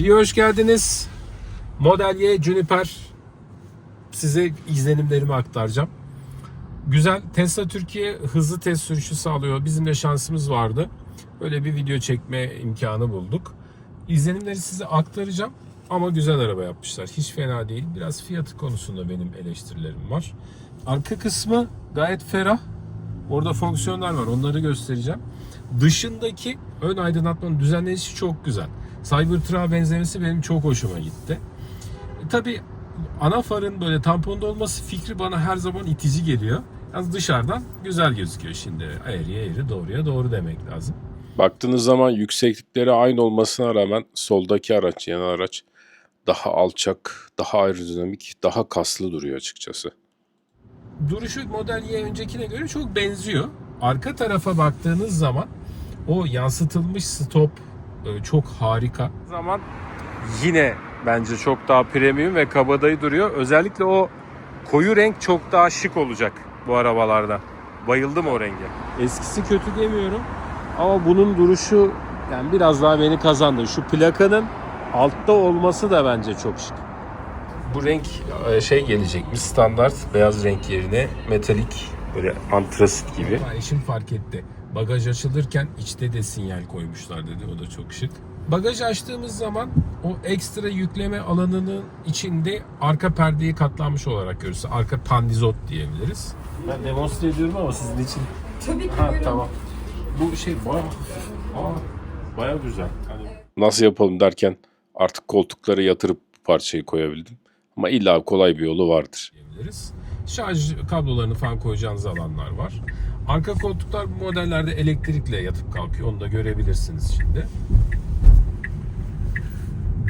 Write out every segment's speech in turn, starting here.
Video hoş geldiniz. Model Y Juniper size izlenimlerimi aktaracağım. Güzel. Tesla Türkiye hızlı test sürüşü sağlıyor. Bizim de şansımız vardı. Böyle bir video çekme imkanı bulduk. İzlenimleri size aktaracağım. Ama güzel araba yapmışlar. Hiç fena değil. Biraz fiyatı konusunda benim eleştirilerim var. Arka kısmı gayet ferah. Orada fonksiyonlar var. Onları göstereceğim. Dışındaki ön aydınlatmanın düzenlenişi çok güzel. Cybertruck'a benzemesi benim çok hoşuma gitti. E, tabii ana farın böyle tamponda olması fikri bana her zaman itici geliyor. Yalnız dışarıdan güzel gözüküyor şimdi. Eğriye eğri doğruya doğru demek lazım. Baktığınız zaman yükseklikleri aynı olmasına rağmen soldaki araç, yan araç daha alçak, daha aerodinamik, daha kaslı duruyor açıkçası. Duruşu Model Y öncekine göre çok benziyor. Arka tarafa baktığınız zaman o yansıtılmış stop çok harika. zaman yine bence çok daha premium ve kabadayı duruyor. Özellikle o koyu renk çok daha şık olacak bu arabalarda. Bayıldım o renge. Eskisi kötü demiyorum ama bunun duruşu yani biraz daha beni kazandı. Şu plakanın altta olması da bence çok şık. Bu renk e, şey gelecekmiş standart beyaz renk yerine metalik böyle antrasit gibi. Eşim fark etti. Bagaj açılırken içte de sinyal koymuşlar dedi. O da çok şık. Bagaj açtığımız zaman o ekstra yükleme alanının içinde arka perdeyi katlanmış olarak görürüz. Arka pandizot diyebiliriz. Ben demonstre ediyorum ama sizin için Tabii ki Ha tamam. Bu şey baya Aa, baya güzel. Hani Nasıl yapalım derken artık koltuklara yatırıp parçayı koyabildim. Ama illa kolay bir yolu vardır. diyebiliriz. Şarj kablolarını falan koyacağınız alanlar var. Arka koltuklar bu modellerde elektrikle yatıp kalkıyor. Onu da görebilirsiniz şimdi.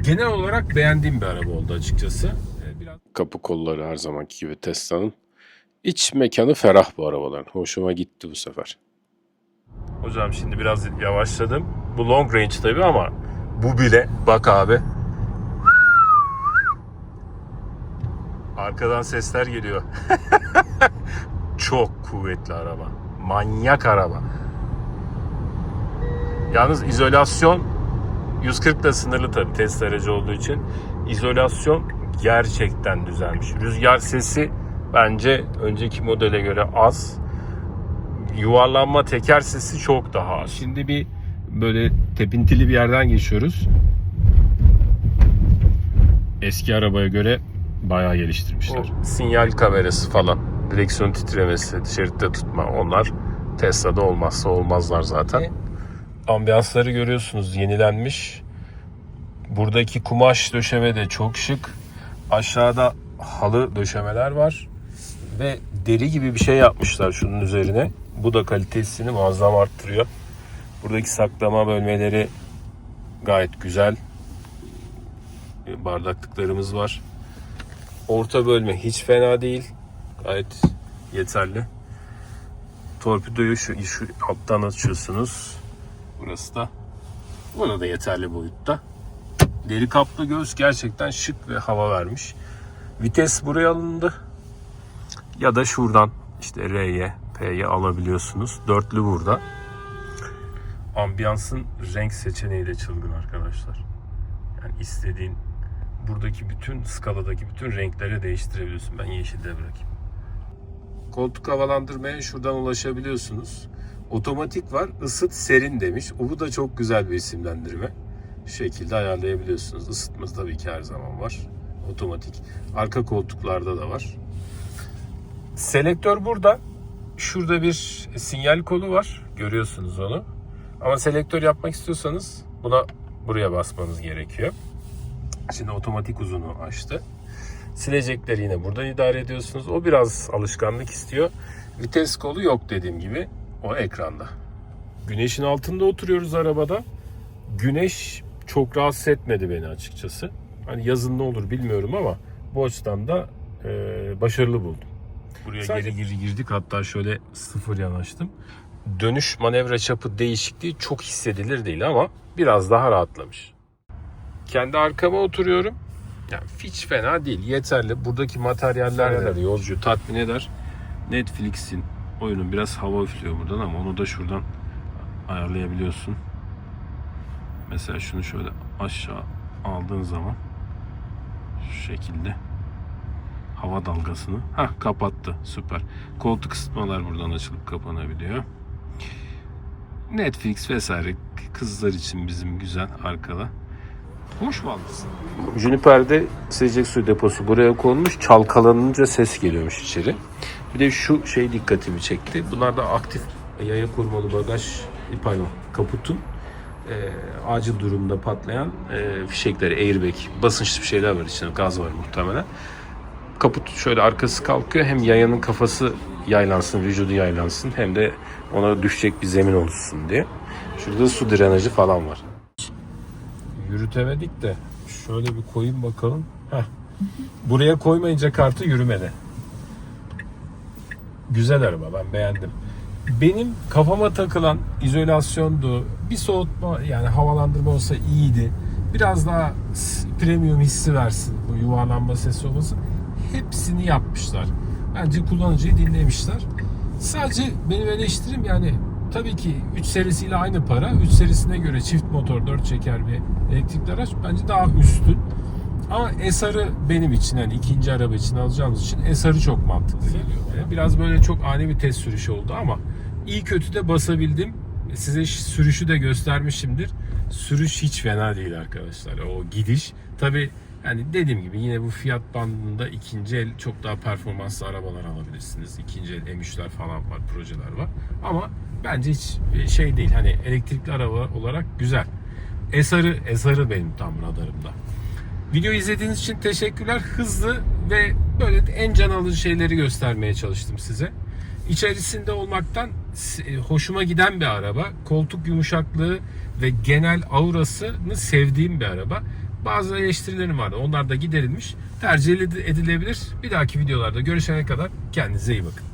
Genel olarak beğendiğim bir araba oldu açıkçası. Ee, Biraz Kapı kolları her zamanki gibi Tesla'nın. İç mekanı ferah bu arabaların. Hoşuma gitti bu sefer. Hocam şimdi biraz yavaşladım. Bu long range tabii ama bu bile bak abi. Arkadan sesler geliyor. Çok kuvvetli araba. Manyak araba. Yalnız izolasyon 140 da sınırlı tabii test aracı olduğu için. İzolasyon gerçekten düzelmiş. Rüzgar sesi bence önceki modele göre az. Yuvarlanma teker sesi çok daha az. şimdi bir böyle tepintili bir yerden geçiyoruz. Eski arabaya göre bayağı geliştirmişler. O sinyal kamerası falan, direksiyon titremesi, şeritte tutma onlar Tesla'da olmazsa olmazlar zaten. Ambiyansları görüyorsunuz yenilenmiş. Buradaki kumaş döşeme de çok şık. Aşağıda halı döşemeler var. Ve deri gibi bir şey yapmışlar şunun üzerine. Bu da kalitesini muazzam arttırıyor. Buradaki saklama bölmeleri gayet güzel. Bardaklıklarımız var. Orta bölme hiç fena değil. Gayet yeterli. Torpidoyu şu, şu alttan açıyorsunuz. Burası da burada da yeterli boyutta. Deri kaplı göğüs gerçekten şık ve hava vermiş. Vites buraya alındı. Ya da şuradan işte R'ye, P'ye alabiliyorsunuz. Dörtlü burada. Ambiyansın renk seçeneği de çılgın arkadaşlar. Yani istediğin buradaki bütün skaladaki bütün renkleri değiştirebiliyorsun. Ben yeşilde bırakayım. Koltuk havalandırmaya şuradan ulaşabiliyorsunuz. Otomatik var, ısıt serin demiş. Bu da çok güzel bir isimlendirme. Şu şekilde ayarlayabiliyorsunuz. Isıtması tabii ki her zaman var. Otomatik. Arka koltuklarda da var. Selektör burada. Şurada bir sinyal kolu var. Görüyorsunuz onu. Ama selektör yapmak istiyorsanız buna buraya basmanız gerekiyor. Şimdi otomatik uzunu açtı. Silecekleri yine buradan idare ediyorsunuz. O biraz alışkanlık istiyor. Vites kolu yok dediğim gibi. O ekranda. Güneşin altında oturuyoruz arabada. Güneş çok rahatsız etmedi beni açıkçası. Hani yazın ne olur bilmiyorum ama bu açıdan da e, başarılı buldum. Buraya Sadece- geri geri girdik hatta şöyle sıfır yanaştım. Dönüş manevra çapı değişikliği çok hissedilir değil ama biraz daha rahatlamış. Kendi arkama oturuyorum. Yani hiç fena değil. Yeterli. Buradaki materyaller de yolcu tatmin eder. Netflix'in oyunun biraz hava üflüyor buradan ama onu da şuradan ayarlayabiliyorsun. Mesela şunu şöyle aşağı aldığın zaman şu şekilde hava dalgasını ha kapattı süper koltuk ısıtmalar buradan açılıp kapanabiliyor Netflix vesaire kızlar için bizim güzel arkada hoş vallası Juniper'de sıcak su deposu buraya konmuş çalkalanınca ses geliyormuş içeri bir de şu şey dikkatimi çekti bunlar da aktif yaya korumalı bagaj pardon kaputun e, acil durumda patlayan e, fişekleri, airbag, basınçlı bir şeyler var içinde, gaz var muhtemelen. Kaput şöyle arkası kalkıyor. Hem yayanın kafası yaylansın, vücudu yaylansın hem de ona düşecek bir zemin oluşsun diye. Şurada su drenajı falan var. Yürütemedik de şöyle bir koyayım bakalım. Heh. Buraya koymayınca kartı yürümedi. Güzel araba ben beğendim. Benim kafama takılan izolasyondu. Bir soğutma yani havalandırma olsa iyiydi. Biraz daha premium hissi versin. Bu yuvarlanma sesi olmasın. Hepsini yapmışlar. Bence kullanıcıyı dinlemişler. Sadece benim eleştirim yani tabii ki 3 serisiyle aynı para. 3 serisine göre çift motor 4 çeker bir elektrikli araç bence daha üstün. Ama SR'ı benim için hani ikinci araba için alacağımız için SR'ı çok mantıklı geliyor. Biraz böyle çok ani bir test sürüşü oldu ama iyi kötü de basabildim. Size sürüşü de göstermişimdir. Sürüş hiç fena değil arkadaşlar. O gidiş. Tabi yani dediğim gibi yine bu fiyat bandında ikinci el çok daha performanslı arabalar alabilirsiniz. İkinci el M3'ler falan var, projeler var. Ama bence hiç şey değil. Hani elektrikli araba olarak güzel. SR'ı, SR'ı benim tam radarımda. Video izlediğiniz için teşekkürler. Hızlı ve böyle en can alıcı şeyleri göstermeye çalıştım size. İçerisinde olmaktan e, hoşuma giden bir araba. Koltuk yumuşaklığı ve genel aurasını sevdiğim bir araba. Bazı eleştirilerim vardı. Onlar da giderilmiş. Tercih edilebilir. Bir dahaki videolarda görüşene kadar kendinize iyi bakın.